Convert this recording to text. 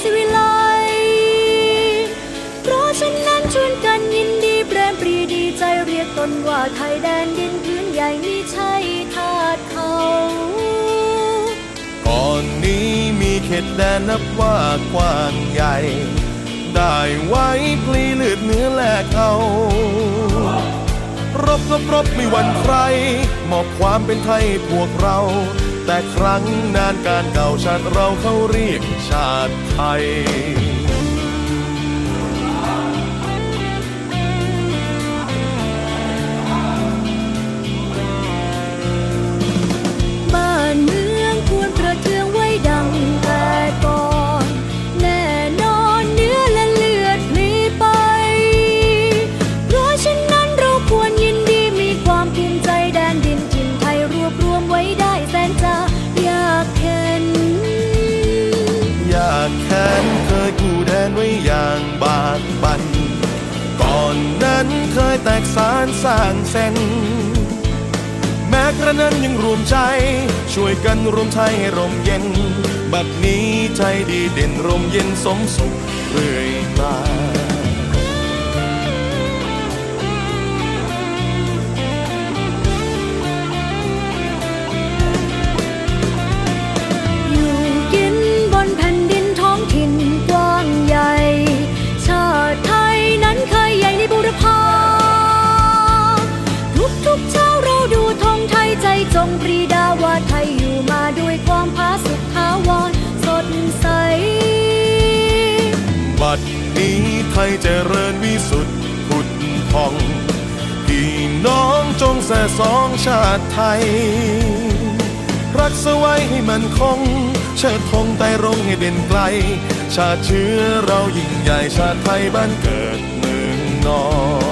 สิวิไลเพราะฉะนั้นชวนกันยินดีเปรมปรีดีใจเรียกตนว่าไทยแดนดินพื้นใหญ่มิใช่ทาสเขา ก่อนนี้มีเขตแดนนับว่ากว้างใหญ่ ได้ไว้พลีเลือดเนื้อแลกเอารบรบรบไม่วันใครมอบความเป็นไทยพวกเรา แต่ครั้งนานการเก่าชาติเราเขาเรียกชาติไทย ผู้แดนไว้อย่างบากบันก่อนนั้นเคยแตกสารสร้างเส้น แม้กระนั้นยังรวมใจ ช่วยกันรวมไทยให้ร่มเย็น บัดนี้ใจดีเด่นร่มเย็นสมสุขเรื่อยมา จงปรีดาว่าไทยอยู่มาด้วยความผาสุกทาวรสดใส บัดนี้ไทยเจริญวิสุทธิ์ผุดพอง พี่น้องจงแส่สองชาติไทย รักษาไว้ให้มันคง เชิดธงไต่รงให้เด่นไกล ชาติเชื้อเรายิ่งใหญ่ชาติไทยบ้านเกิดเมืองนอน